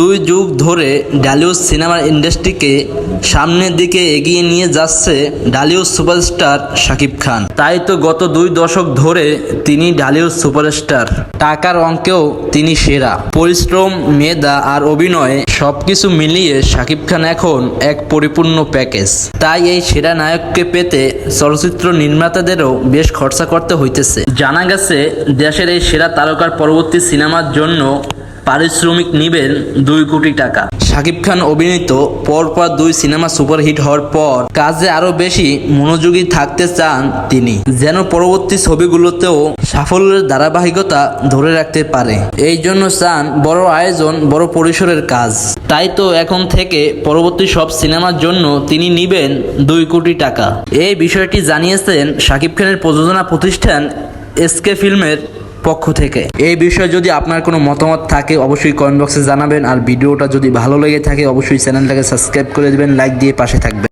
দুই যুগ ধরে ডালিউড সিনেমার ইন্ডাস্ট্রিকে সামনের দিকে এগিয়ে নিয়ে যাচ্ছে ডালিউড সুপারস্টার শাকিব খান। তাই তো গত দুই দশক ধরে তিনি ডালিউড সুপারস্টার। টাকার অঙ্কেও তিনি সেরা। পরিশ্রম, মেধা আর অভিনয় সবকিছু মিলিয়ে শাকিব খান এখন এক পরিপূর্ণ প্যাকেজ। তাই এই সেরা নায়ককে পেতে চলচ্চিত্র নির্মাতাদেরও বেশ খরচা করতে হইতেছে। জানা গেছে, দেশের এই সেরা তারকার পরবর্তী সিনেমার জন্য পারিশ্রমিক নিবেন দুই কোটি টাকা। শাকিব খান অভিনীত পরপর দুই সিনেমা সুপারহিট হওয়ার পর কাজে আরও বেশি মনোযোগী থাকতে চান তিনি, যেন পরবর্তী ছবিগুলোতেও সাফল্যের ধারাবাহিকতা ধরে রাখতে পারে। এই জন্য চান বড় আয়োজন, বড় পরিসরের কাজ। তাই তো এখন থেকে পরবর্তী সব সিনেমার জন্য তিনি নিবেন দুই কোটি টাকা। এই বিষয়টি জানিয়েছেন শাকিব খানের প্রযোজনা প্রতিষ্ঠান এসকে ফিল্মের পক্ষ থেকে। এই বিষয়ে যদি আপনার কোনো মতামত থাকে, অবশ্যই কমেন্ট বক্সে জানাবেন। আর ভিডিওটা যদি ভালো লেগে থাকে, অবশ্যই চ্যানেলটাকে সাবস্ক্রাইব করে দেবেন লাইক দিয়ে পাশে থাকবেন।